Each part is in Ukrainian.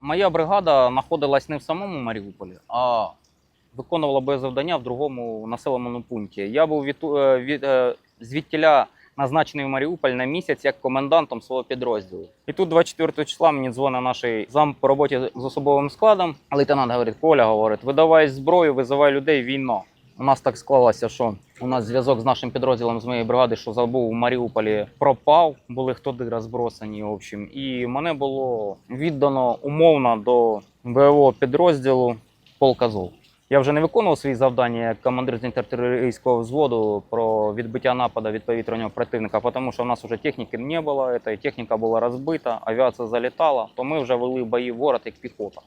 Моя бригада знаходилась не в самому Маріуполі, а виконувала боєзавдання в другому населеному пункті. Я був від, е, від, е, звідтіля назначений в Маріуполь на місяць як комендантом свого підрозділу. І тут 24 числа мені дзвонить наш зам по роботі з особовим складом. Лейтенант говорить: Коля говорить, видавай зброю, визивай людей, війна. У нас так склалося, що у нас зв'язок з нашим підрозділом з моєї бригади, що забув у Маріуполі, пропав. Були хто де розбросані. В общем, і мене було віддано умовно до бойового підрозділу полк Азов. Я вже не виконував свої завдання як командир з антитерористського взводу про відбиття нападу від повітряного противника, тому що в нас вже техніки не було, та техніка була розбита, авіація залітала, то ми вже вели бої в город як піхота.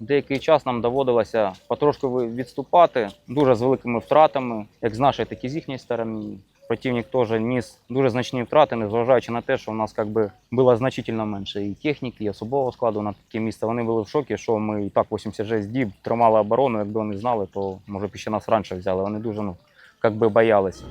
Деякий час нам доводилося потрошку відступати дуже з великими втратами, як з нашої, так і з їхньої сторони. Противник теж ніс дуже значні втрати, незважаючи на те, що в нас как би, було значительно менше і техніки, і особового складу на таке місце. Вони були в шокі, що ми і так 86 діб тримали оборону. Якби вони знали, то може б ще нас раніше взяли. Вони дуже ну, как би боялися.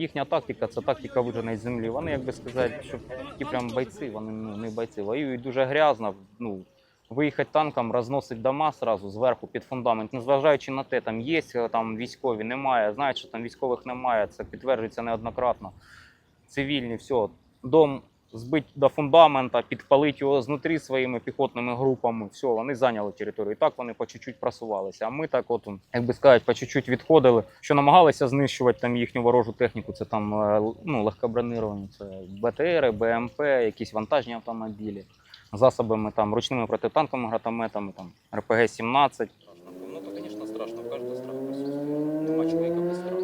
Їхня тактика це тактика виженої землі. Вони, як би сказати, що такі прям бойці, вони ну, не бойці. Воюють дуже грязно. Ну, виїхати танком, розносить дома сразу зверху під фундамент, незважаючи на те, там є е, там військові, немає. Знають, що там військових немає. Це підтверджується неоднократно. Цивільні, все. Дом збити до фундамента, підпалити його знутрі своїми піхотними групами. Все, вони зайняли територію. І Так вони по чуть-чуть просувалися. А ми так, от як би сказати, по чуть-чуть відходили. Що намагалися знищувати там їхню ворожу техніку, це там е, ну легкобронировані, це БТР, БМП, якісь вантажні автомобілі, засобами там ручними протитанковими гратометами, там РПГ 17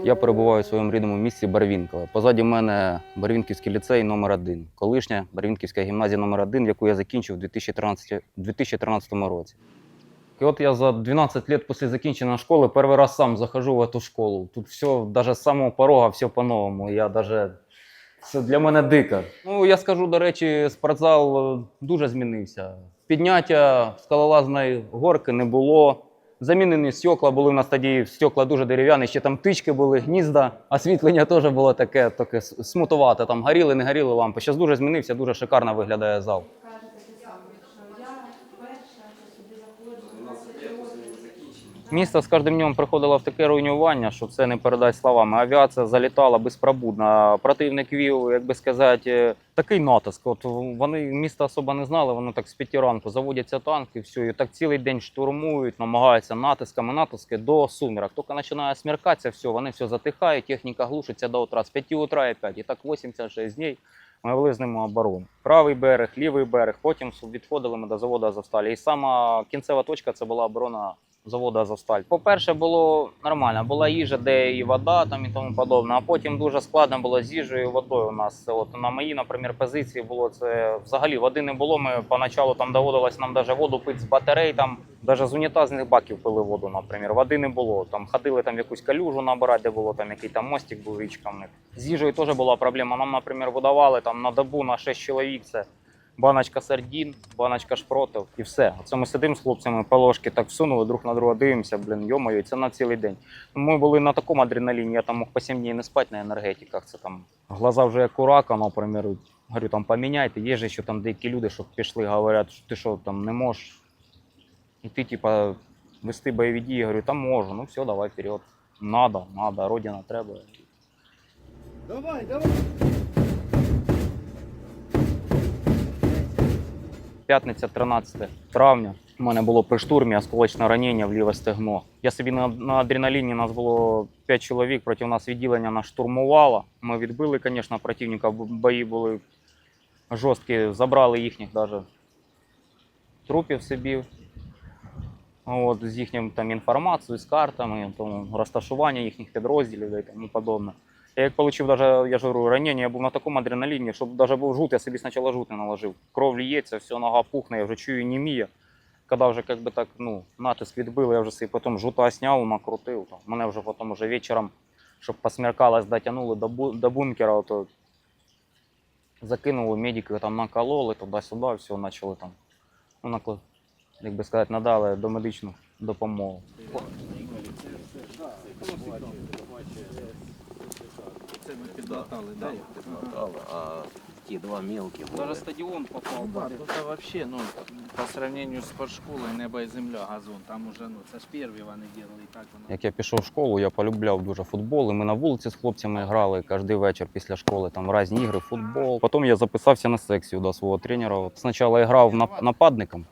Я перебуваю у своєму рідному місті Барвінкове. Позаді мене Барвінківський ліцей номер 1 колишня Барвінківська гімназія номер 1 яку я закінчив у 2013, 2013 році. І от я за 12 лет після закінчення школи перший раз сам захожу в цю школу. Тут все, навіть з самого порога, все по-новому. Я даже це для мене дико. Ну, я скажу, до речі, спортзал е, дуже змінився. Підняття скалолазної горки не було. Замінені стекла були на стадії, стекла дуже дерев'яні, ще там тички були, гнізда. Освітлення теж було таке, таке смутувате. Там горіли, не горіли лампи. Зараз дуже змінився, дуже шикарно виглядає зал. кажете те саме, що я перша, що сюди заходжу, Місто з кожним днем приходило в таке руйнування, що це не передать словами. Авіація залітала безпробудно. Противник вів, як би сказати, такий натиск. От вони міста особо не знали, воно так з п'яті ранку заводяться танки, все, і так цілий день штурмують, намагаються натисками, натиски до сумірок. Тільки починає смеркатися, все, вони все затихають, техніка глушиться до утра, з 5 утра і 5. І так 86 днів ми вели з ними оборону. Правий берег, лівий берег, потім відходили ми до заводу Азовсталі. І сама кінцева точка це була оборона заводу Азовсталь. По-перше, було нормально, була їжа, де і вода там і тому подобне. А потім дуже складно було з їжею і водою. У нас от на моїй, наприклад, позиції було це взагалі води не було. Ми поначалу там доводилось нам даже воду пити з батарей, там навіть з унітазних баків пили воду, наприклад. Води не було. Там ходили там якусь калюжу набирати, де було там який там мостик був річка. З їжею теж була проблема. Нам, наприклад, видавали там на добу на 6 чоловік. Це баночка сардін, баночка шпротів і все. Оце ми сидимо з хлопцями, по ложки так всунули, друг на друга дивимося, блін, йомою, це на цілий день. Ми були на такому адреналіні, я там мог по 7 днів не спати на енергетиках. Це там глаза вже як у рака, наприклад. Говорю, там поміняйте. Є же ще там деякі люди, що пішли, говорять, що ти що там не можеш. І ти, типа, вести бойові дії. Говорю, там можу, ну все, давай вперед. Надо, надо, родина треба. Давай, давай. П'ятниця, 13 травня. У мене було при штурмі осколочне ранення в ліве стегно. Я собі на, на адреналіні нас було 5 чоловік, проти нас відділення нас штурмувало. Ми відбили, звісно, противника, бої були жорсткі, забрали їхніх навіть трупів собі. От, з їхнім там інформацією, з картами, тому розташування їхніх підрозділів і тому подобне. Я як отримав даже, я ж говорю, ранення, я був на такому адреналіні, щоб навіть був жут, я собі спочатку жут не наложив. Кров ліється, все, нога пухне, я вже чую німія. Коли вже как би так, ну, натиск відбили, я вже собі потім жута зняв, накрутив. Там. Мене вже потім вже вечором, щоб посмеркалось, дотягнули до, бу- до бункера, то закинули, медики там накололи туди-сюди, все, почали там, ну, накли- як би сказати, надали домедичну допомогу. Підмотали, да? їх? А ті два мелкі були. Даже стадіон попав. Ну, да, тут вообще, ну, по сравнению з спортшколою небо і земля, газон, там уже, ну, це ж перві вони робили, і так воно. Як я пішов в школу, я полюбляв дуже футбол. І ми на вулиці з хлопцями грали кожен вечір після школи, там різні ігри, футбол. Потім я записався на секцію до свого тренера. Спочатку я грав нап- нападником,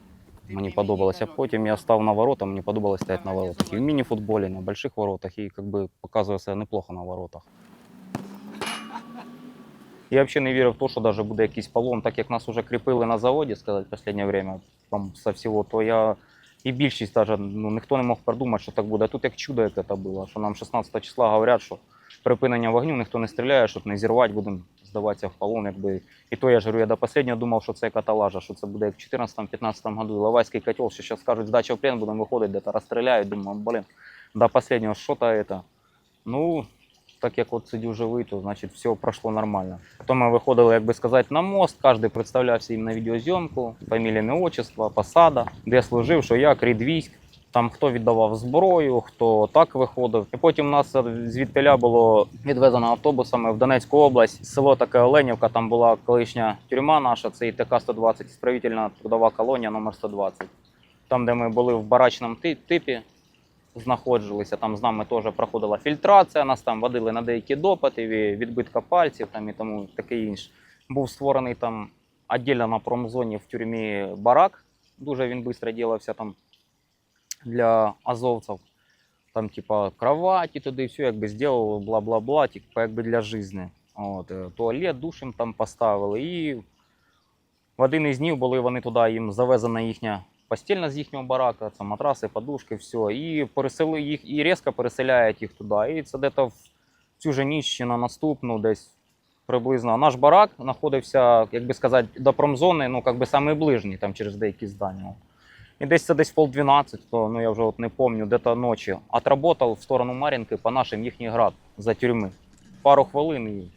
мені подобалося. Потім я став на ворота, мені подобалося стояти на воротах. І в міні-футболі, на больших воротах, і как би, показує себе неплохо на воротах. Я взагалі не вірив в те, що даже буде якийсь полом, так як нас вже кріпили на заводі, сказати, в останнє время, там, со всього, то я і більшість даже, ну, ніхто не мог придумати, що так буде. А тут як чудо, яке це було, що нам 16 числа говорять, що припинення вогню, ніхто не стріляє, щоб не зірвати, будемо здаватися в полон. Якби. І то я ж я до останнього думав, що це каталажа, що це буде як в 14-15 году. Лавайський котел, що зараз кажуть, здача в плен, будемо виходити, де-то розстріляють. Думаю, блин, до останнього, що то це. Ну, так як от сидів живий, то значить все пройшло нормально. Потім ми виходили, як би сказати, на мост, кожен представлявся їм на відеозйомку, фамілія, ім'я, отчество, посада, де служив, що як, рід військ. Там хто віддавав зброю, хто так виходив. І потім нас звідтиля було відвезено автобусами в Донецьку область. Село таке Оленівка, там була колишня тюрма наша, це ІТК 120, справительна трудова колонія номер 120. Там, де ми були в барачному типі, знаходилися. Там з нами теж проходила фільтрація, нас там водили на деякі допити, відбитка пальців там і тому таке інше. Був створений там віддільно на промзоні в тюрмі барак. Дуже він швидко ділився там для азовців. Там, типа, кроваті туди, все якби зробили, бла-бла-бла, типа, якби для життя. От, е, туалет, душем там поставили. І в один із днів були вони туди, їм завезена їхня постільна з їхнього барака, це матраси, подушки, все. І пересели їх, і різко переселяють їх туди. І це десь в цю же ніч на наступну десь приблизно. Наш барак знаходився, як би сказати, до промзони, ну, як би самий ближній, там через деякі здання. І десь це десь пол 12, то ну я вже от не пам'ятаю, де то ночі. Отработав в сторону Мар'їнки по нашим їхній град за тюрми. Пару хвилин і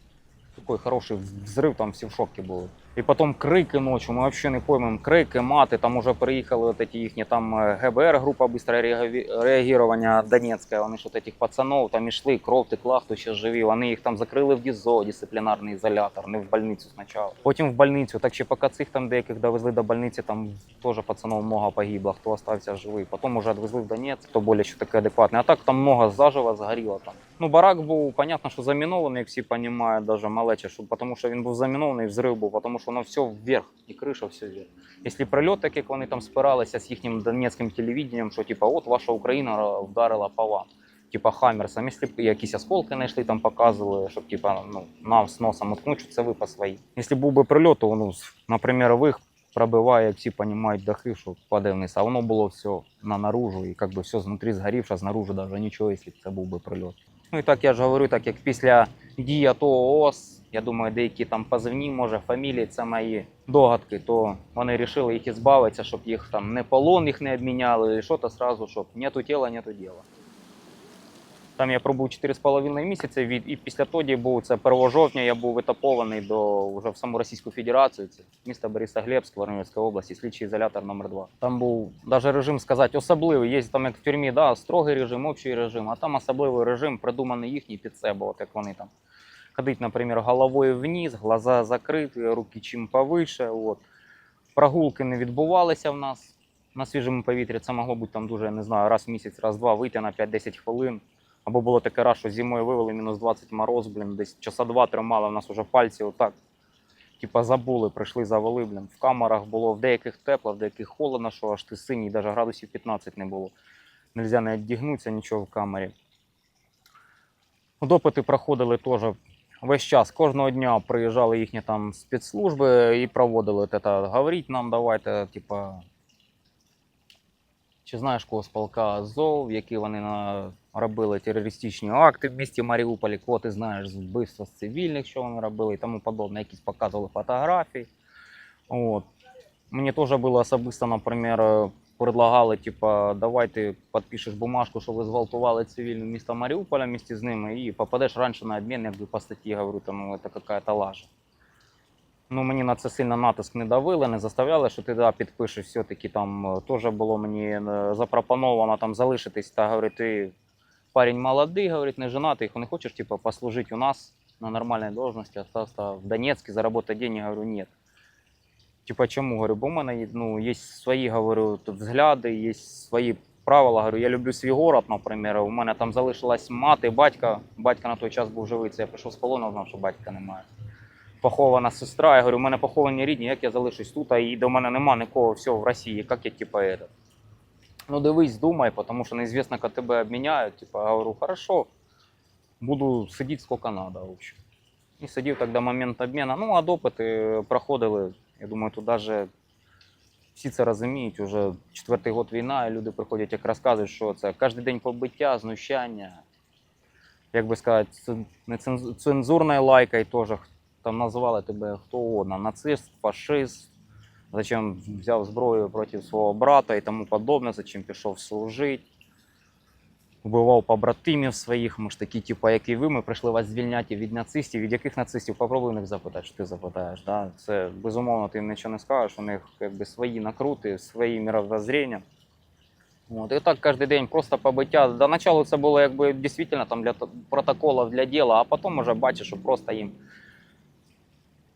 такий хороший взрив, там всі в шокі були. І потім крики ночі, ми взагалі не поймемо, крики, мати, там вже приїхали от ці їхні там е, ГБР, група швидкого реагування Донецька, вони ж от цих пацанов там ішли, кров текла, хто ще живі, вони їх там закрили в ДІЗО, дисциплінарний ізолятор, не в больницю спочатку. Потім в больницю, так ще поки цих там деяких довезли до больниці, там теж пацанов много погибло, хто остався живий. Потім уже відвезли в Донецьк, хто більш таке адекватний. А так там много заживо згоріло там. Ну, барак був, понятно, що замінований, як всі розуміють, даже малече, що, тому що він був замінований, взрив був, тому що воно все вверх, і криша все вверх. Якщо прильот, так як вони там спиралися з їхнім донецьким телевіденням, що типа, от ваша Україна вдарила по вам. Типа Хаммерсом, якщо якісь осколки знайшли, там показували, щоб типа, ну, нам з носом уткнуть, це ви по своїй. Якщо був би прильот, то, ну, наприклад, вих пробиває, як всі розуміють, дахи, що падає вниз, а воно було все на наружу, і как би все знутрі згорівше, знаружи навіть нічого, якщо це був би прильот. Ну і так я ж говорю, так як після дії АТО ООС, я думаю, деякі там позивні, може, фамілії, це мої догадки, то вони вирішили їх ізбавитися, щоб їх там не полон їх не обміняли, і що то сразу, щоб нету тіла, нету діла. Там я пробув 4,5 місяці, від, і після тоді був це 1 жовтня, я був етапований до вже в саму Російську Федерацію, це місто Борисоглебськ, Воронезької області, слідчий ізолятор номер 2 Там був навіть режим сказати особливий. Є там як в тюрмі, да, строгий режим, общий режим, а там особливий режим, придуманий їхній під себе, от як вони там. Ходить, наприклад, головою вниз, глаза закриті, руки чим повише. От. Прогулки не відбувалися в нас на свіжому повітрі. Це могло бути там дуже, я не знаю, раз в місяць, раз-два вийти на 5-10 хвилин. Або було таке раз, що зимою вивели мінус 20 мороз, блін, десь часа два тримали, в нас вже пальці отак. Типа забули, прийшли, завели, блін. В камерах було в деяких тепло, в деяких холодно, що аж ти синій, навіть градусів 15 не було. Нельзя не віддягнутися, нічого в камері. Допити проходили теж весь час. Кожного дня приїжджали їхні там спецслужби і проводили от це. Говоріть нам, давайте, типа, чи знаєш кого з полка Азов, які вони на... робили терористичні акти в місті Маріуполі, кого ти знаєш з вбивства з цивільних, що вони робили і тому подобне, якісь показували фотографії. От. Мені теж було особисто, наприклад, предлагали, типа, давай ти підпишеш бумажку, що ви зґвалтували цивільне місто Маріуполя місті з ними і попадеш раніше на обмін, якби по статті говорю, там це какая-то лажа. Ну, мені на це сильно натиск не давили, не заставляли, що ти да, підпишеш все-таки там е, теж було мені е, запропоновано там залишитись та говорить, ти парень молодий, говорить, не женатий, не хочеш типу, послужити у нас на нормальной должности, остался в Донецке, заработать денег, говорю, нет. Типа чому? Говорю, бо в мене ну, є свої, говорю, взгляди, є свої правила. Говорю, я люблю свій город, наприклад. У мене там залишилась мати, батька. Батька на той час був живий. Це я прийшов з полону, знав, що батька немає. Похована сестра. Я говорю, у мене поховані рідні, як я залишусь тут, і до мене нема нікого всього в Росії, як я типа это. Ну дивись, думай, тому що неізвісно, коли тебе обміняють. Типа, я говорю, хорошо, буду сидіти скільки общем. І сидів так до моменту обміну. Ну, а допити проходили. Я думаю, тут навіть всі це розуміють. Уже четвертий год війна, і люди приходять, як розказують, що це кожен день побиття, знущання. Як би сказати, цензурною лайкою теж там називали тебе хто угодно. Нацист, фашист, зачем взяв зброю проти свого брата і тому подобне, зачем пішов служити. Вбивав побратимів своїх, ми ж такі, типу, як і ви, ми прийшли вас звільняти від нацистів. Від яких нацистів? Попробуй них запитати, що ти запитаєш. Да? Це безумовно, ти нічого не скажеш, у них якби свої накрути, свої мировоззрення. От, і так кожен день просто побиття. До началу це було якби дійсно там для протоколів, для діла, а потім вже бачиш, що просто їм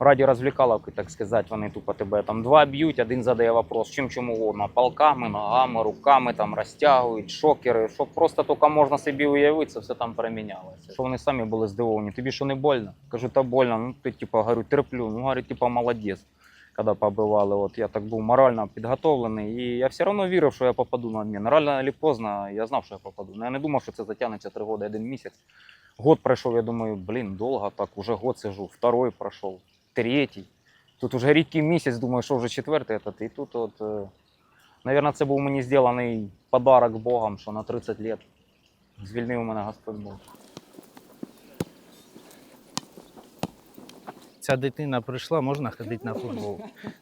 раді розвлікаловки, так сказати, вони тупо тебе там два б'ють, один задає вопрос, чим чому угодно, палками, ногами, руками там розтягують, шокери, що просто тільки можна собі уявити, це все там перемінялося. Що вони самі були здивовані. Тобі що не больно? Кажу, та больно. Ну ти типу, говорю, терплю. Ну, говорю, типу, молодець. Коли побивали, от я так був морально підготовлений, і я все одно вірив, що я попаду на обмін. Рано або поздно я знав, що я попаду. Ну, я не думав, що це затягнеться три роки, один місяць. Год пройшов, я думаю, блін, довго так, уже год сижу, второй пройшов, третій. Тут уже рідкий місяць, думаю, що вже четвертий этот. І тут от, е, наверное, це був мені зроблений подарок Богом, що на 30 років звільнив мене Господь Бог. Ця дитина прийшла, можна ходити на футбол.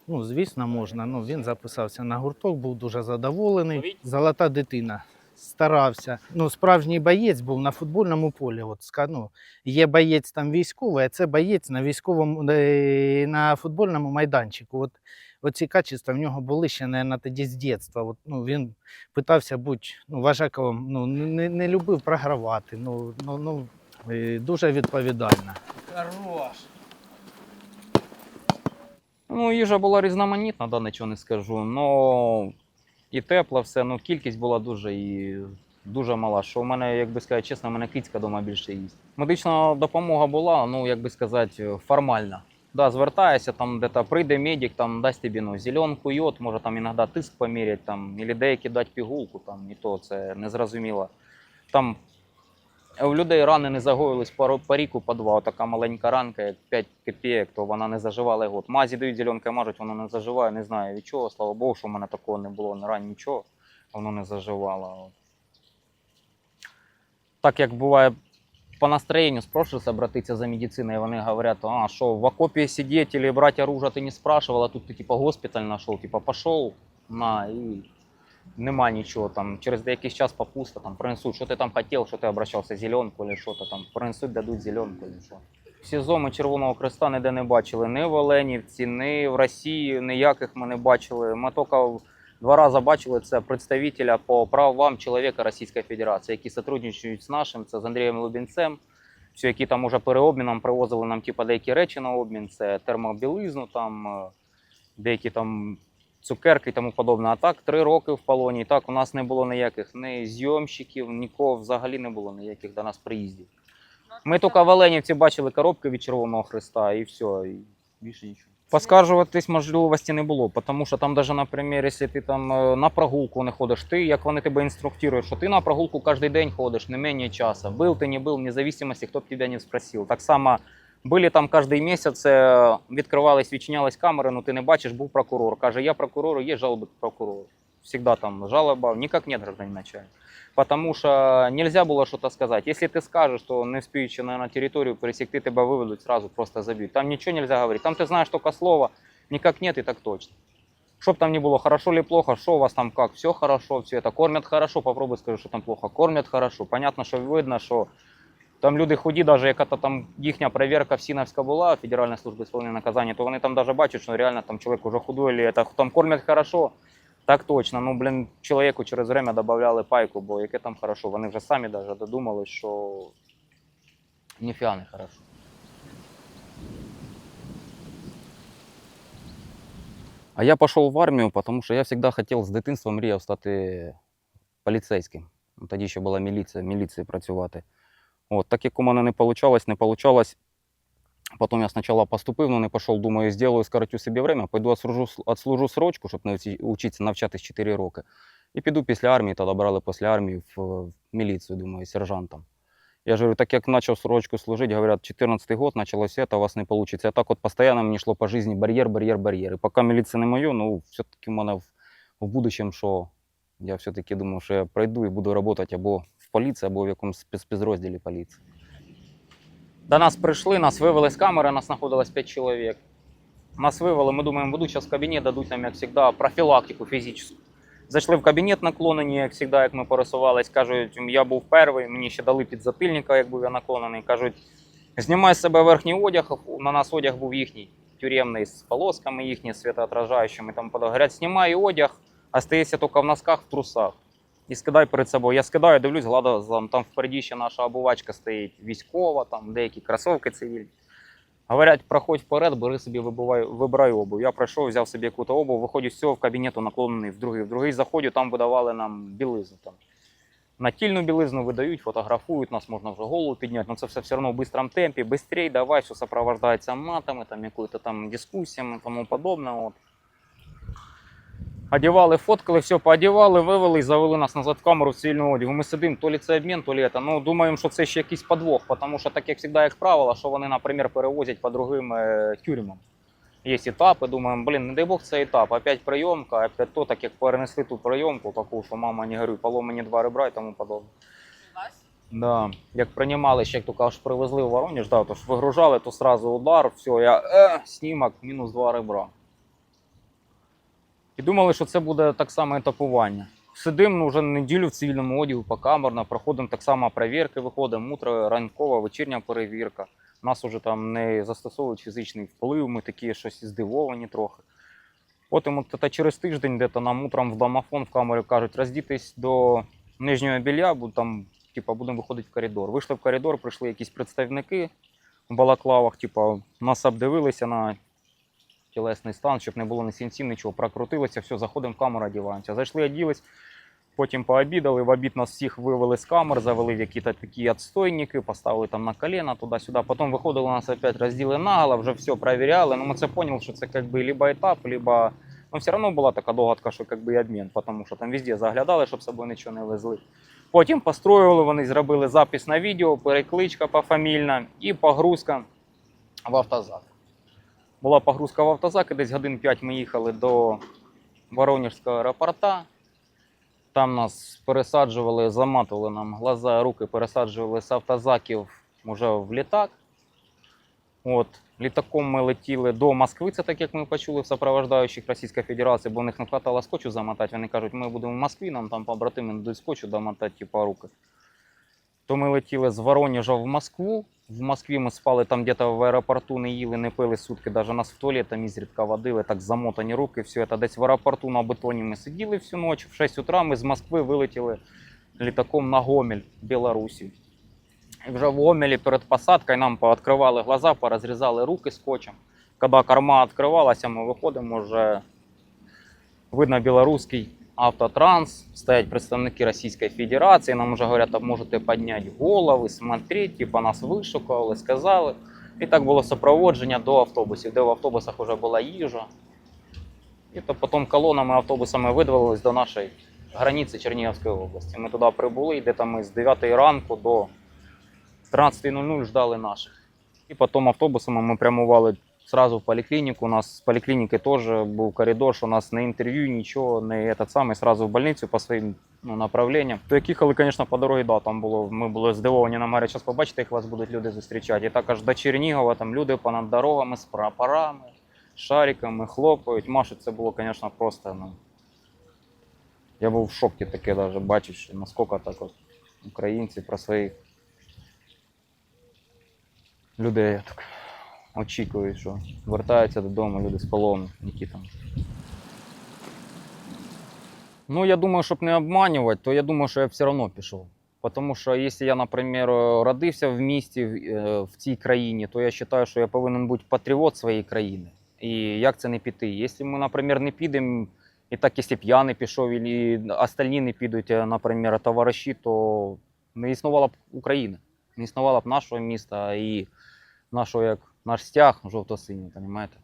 Ну, звісно, можна. Ну, він записався на гурток, був дуже задоволений. Золота дитина. Старався. Ну, справжній боєць був на футбольному полі. От, ну, є боєць там військовий, а це боєць на військовому е, на футбольному майданчику. От, оці качества в нього були ще, мабуть, тоді з дитинства. От, ну, він питався бути ну, вожаковим, ну, не, не любив програвати. Ну, ну, ну, дуже відповідально. Хорош! Ну, їжа була різноманітна, да, нічого не скажу. Ну і тепла все, ну кількість була дуже і дуже мала. Що в мене, як би сказати, чесно, в мене кицька вдома більше їсть. Медична допомога була, ну як би сказати, формальна. Да, звертаєшся, там де-то прийде медик, там дасть тобі ну, зеленку, йод, може там іноді тиск поміряти, там, або деякі дати пігулку, там, і то це незрозуміло. Там у людей рани не загоїлись по, по ріку, по два. Така маленька ранка, як 5 копійок, то вона не заживала год. Мазі дають зеленка мажуть, вона не заживає, не знаю від чого. Слава Богу, що в мене такого не було на ран нічого, воно не заживало. Так як буває по настроєнню спрошуєшся обратитися за медициною, вони говорять, а що в окопі сидіти брати оружие ти не спрашивал, а тут ти типа госпіталь знайшов, типа пішов на і нема нічого там. Через деякий час попусто там принесуть, що ти там хотів, що ти обращався зеленку или що то там. Принесуть, дадуть зеленку или що. СІЗО ми Червоного Хреста ніде не бачили. Ні в Оленівці, ні в Росії, ніяких ми не бачили. Ми тільки два рази бачили це представителя по правам чоловіка Російської Федерації, які сотрудничають з нашим, це з Андрієм Лубінцем. Все, які там уже переобміном привозили нам типу, деякі речі на обмін, це термобілизну, там, е, деякі там цукерки і тому подобне. А так, три роки в полоні. І так у нас не було ніяких ні зйомщиків, нікого взагалі не було ніяких до нас приїздів. Ми тільки в Оленівці бачили коробки від Червоного Христа і все, і більше нічого. Поскаржуватись можливості не було, тому що там, навіть, наприклад, якщо ти там е, на прогулку не ходиш, ти, як вони тебе інструктують, що ти на прогулку кожен день ходиш, не менше часу. Был ти, не був, вне зависимости, хто б тебе не спросив. Так само були там кожен місяць, е, відкривались, відчинялись камери, ну ти не бачиш, був прокурор. Каже, я прокурор, є жалоби к прокурору. Всегда там жалоба, никак нет гражданин начальник. Потому что нельзя было что-то сказать. Если ты скажешь, то не вспеючи на, на территорию пересекти, тебя выведут, сразу просто забьют. Там ничего нельзя говорить. Там ты знаешь только слово, никак нет и так точно. Чтоб там ни было, хорошо или плохо, что у вас там как, все хорошо, все это кормят хорошо, попробуй скажи, что там плохо, кормят хорошо. Понятно, що видно, що Там люди худі, навіть яка -то там їхня перевірка в Сінавська була, Федеральна служба сповнення наказання, то вони там навіть бачать, що реально там чоловік уже худой, або там кормять хорошо. Так точно. Ну, блін, чоловіку через время додавали пайку, бо яке там хорошо. Вони вже самі навіть додумали, що ніфіга не хорошо. А я пішов в армію, тому що я завжди хотів з дитинства мріяв стати э, поліцейським. Ну, Тоді ще була міліція, міліції працювати. От, так як у мене не вийшло, не вийшло. Потім я спочатку поступив, але не пішов, думаю, зроблю, скоротю собі время, пойду отслужу, отслужу срочку, щоб не вчитися навчатись 4 роки. І піду після армії, тоді брали після армії в, в міліцію, думаю, сержантом. Я ж говорю, так як почав срочку служити, говорят, 14 год почалося, це у вас не вийде. А так от постійно мені йшло по житті бар'єр, бар'єр, бар'єр. І поки міліція не моє, ну, все-таки в мене в, в будущем, що я все-таки думав, що я пройду і буду працювати або поліції, або в якомусь спец- спецрозділі поліції. До нас прийшли, нас вивели з камери, нас знаходилось 5 чоловік. Нас вивели, ми думаємо, ведуть зараз в кабінет, дадуть нам, як завжди, профілактику фізичну. Зайшли в кабінет наклонені, як завжди, як ми пересувались. Кажуть, я був перший, мені ще дали підзатильника, як був я наклонений. Кажуть, знімай з себе верхній одяг. На нас одяг був їхній, тюремний, з полосками їхні, світоотражаючими. Там подав. Говорять, знімай одяг, а стаєшся тільки в носках, в трусах. І скидай перед собою. Я скидаю, дивлюсь, глада, там, там впереді ще наша обувачка стоїть військова, там деякі кросовки цивільні. Говорять, проходь вперед, бери собі, вибивай, вибирай обув. Я пройшов, взяв собі якусь обув, виходжу з цього в кабінету наклонений в другий. В другий заходжу, там видавали нам білизну. Там. Натільну білизну видають, фотографують, нас можна вже голову підняти, але це все все одно в бистрому темпі, бистрей, давай, все сопровождається матами, там, якою-то там дискусіями тому подобне. От. Одівали, фоткали, все, поодівали, вивели і завели нас назад в камеру в цивільному одягу. Ми сидимо, то лі це обмін, то лі це. Ну, думаємо, що це ще якийсь подвох, тому що так як завжди, як правило, що вони, наприклад, перевозять по другим е, тюрмам. Є етапи, думаємо, блін, не дай Бог це етап, опять прийомка, опять то, так як перенесли ту прийомку, таку, що мама не горюй, поломані два ребра і тому подобне. Да. Як приймали, ще як тільки аж привезли в Воронеж, да, то ж вигружали, то сразу удар, все, я е, снімок, мінус два ребра. І думали, що це буде так само етапування. Сидимо ну, вже неділю в цивільному одягу покамерно, проходимо так само перевірки, виходимо, утро, ранкова, вечірня перевірка. Нас уже там не застосовують фізичний вплив, ми такі щось здивовані трохи. Потім от та через тиждень, де то нам утром в домофон в камері кажуть, роздітись до нижнього білья, бо там типа, будемо виходити в коридор. Вийшли в коридор, прийшли якісь представники в балаклавах, типа, нас обдивилися на тілесний стан, щоб не було ні сінців, нічого. Прокрутилося, все, заходимо в камеру, одіваємося. Зайшли, оділись, потім пообідали. В обід нас всіх вивели з камер, завели в якісь такі відстойники, поставили там на коліна туди-сюди. Потім виходили нас опять розділи наголо, вже все перевіряли. Ну, ми це поняли, що це как би либо етап, либо. Ну, все одно була така догадка, що как би і обмін, тому що там везде заглядали, щоб з собою нічого не везли. Потім построювали, вони зробили запис на відео, перекличка пофамільна і погрузка в автозак. Була погрузка в автозак, і десь годин 5 ми їхали до Воронежського аеропорта. Там нас пересаджували, заматували нам глаза, руки, пересаджували з автозаків вже в літак. От, літаком ми летіли до Москви, це так як ми почули в сопровождаючих Російської Федерації, бо у них не хватало скотчу замотати. Вони кажуть, ми будемо в Москві, нам там побратими дадуть скотчу домотати, типу, руки. То ми летіли з Воронежа в Москву. В Москві ми спали там где-то в аеропорту, не їли, не пили сутки, навіть нас в туалет там ізрідка водили, так замотані руки, все це. Десь в аеропорту на бетоні ми сиділи всю ніч. В 6 утра ми з Москви вилетіли літаком на Гомель, Білорусі. І вже в Гомелі перед посадкою нам пооткривали глаза, порозрізали руки скотчем. Коли корма відкривалася, ми виходимо вже видно білоруський автотранс, стоять представники Російської Федерації, нам вже говорять, «А можете підняти голови, смотреть, типа нас вишукували, сказали. І так було супроводження до автобусів, де в автобусах вже була їжа. І то потім колонами автобусами видвалились до нашої границі Чернігівської області. Ми туди прибули, і де там ми з 9 ранку до 13.00 ждали наших. І потім автобусами ми прямували сразу в поликлинику. У нас з поликлиники теж був коридор, що у нас не інтерв'ю, нічого, не этот самий, сразу в больницю по своїм ну, направленням. То як їхали, звісно, по дорозі, да, там було, ми були здивовані на мері, зараз побачите, як вас будуть люди зустрічати. І також до Чернігова там люди понад дорогами з прапорами, шариками хлопають, машуть. Це було, звісно, просто. Ну, я був в шокі таке, навіть бачиш, наскільки так от українці про своїх людей я так очікую, що вертаються додому люди з полону, які там. Ну, я думаю, щоб не обманювати, то я думаю, що я все одно пішов. Тому що якщо я, наприклад, родився в місті, в, е, в цій країні, то я вважаю, що я повинен бути патріот своєї країни. І як це не піти? Якщо ми, наприклад, не підемо, і так, якщо б я не пішов, і остальні не підуть, е, наприклад, товариші, то не існувала б України, не існувало б нашого міста і нашого як наш стяг жовто-синій, розумієте?